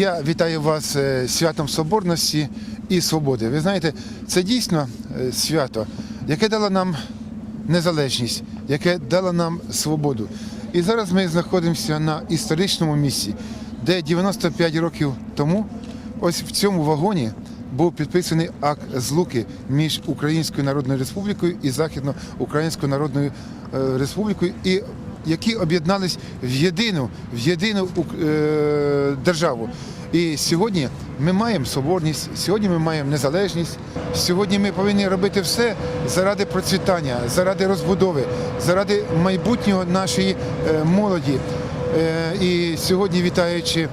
Я вітаю вас е, святом Соборності і Свободи. Ви знаєте, це дійсно е, свято, яке дало нам незалежність, яке дало нам свободу. І зараз ми знаходимося на історичному місці, де 95 років тому, ось в цьому вагоні, був підписаний акт злуки між Українською Народною Республікою і Західноукраїнською Народною е, Республікою, і які об'єднались в єдину, в єдину е, державу. І сьогодні ми маємо соборність, сьогодні ми маємо незалежність. Сьогодні ми повинні робити все заради процвітання, заради розбудови, заради майбутнього нашої е, молоді. Е, І сьогодні, вітаючи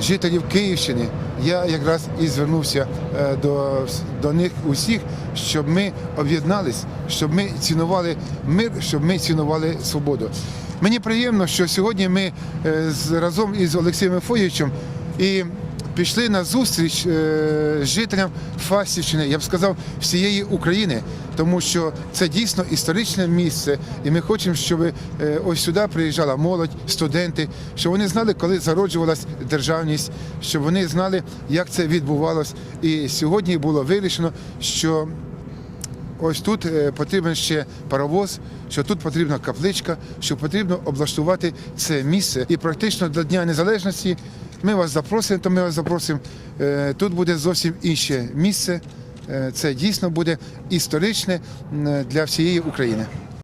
жителів Київщини, я якраз і звернувся е, до, до них усіх, щоб ми об'єднались, щоб ми цінували мир, щоб ми цінували свободу. Мені приємно, що сьогодні ми е, разом із Олексієм Фоєвичем і пішли на зустріч е, жителям Фастівщини, я б сказав, всієї України, тому що це дійсно історичне місце, і ми хочемо, щоб е, ось сюди приїжджала молодь, студенти, щоб вони знали, коли зароджувалась державність, щоб вони знали, як це відбувалось. І сьогодні було вирішено, що Ось тут е, потрібен ще паровоз, що тут потрібна капличка, що потрібно облаштувати це місце. І практично до Дня Незалежності ми вас запросимо, то ми вас запросимо. Е, Тут буде зовсім інше місце. Е, Це дійсно буде історичне для всієї України.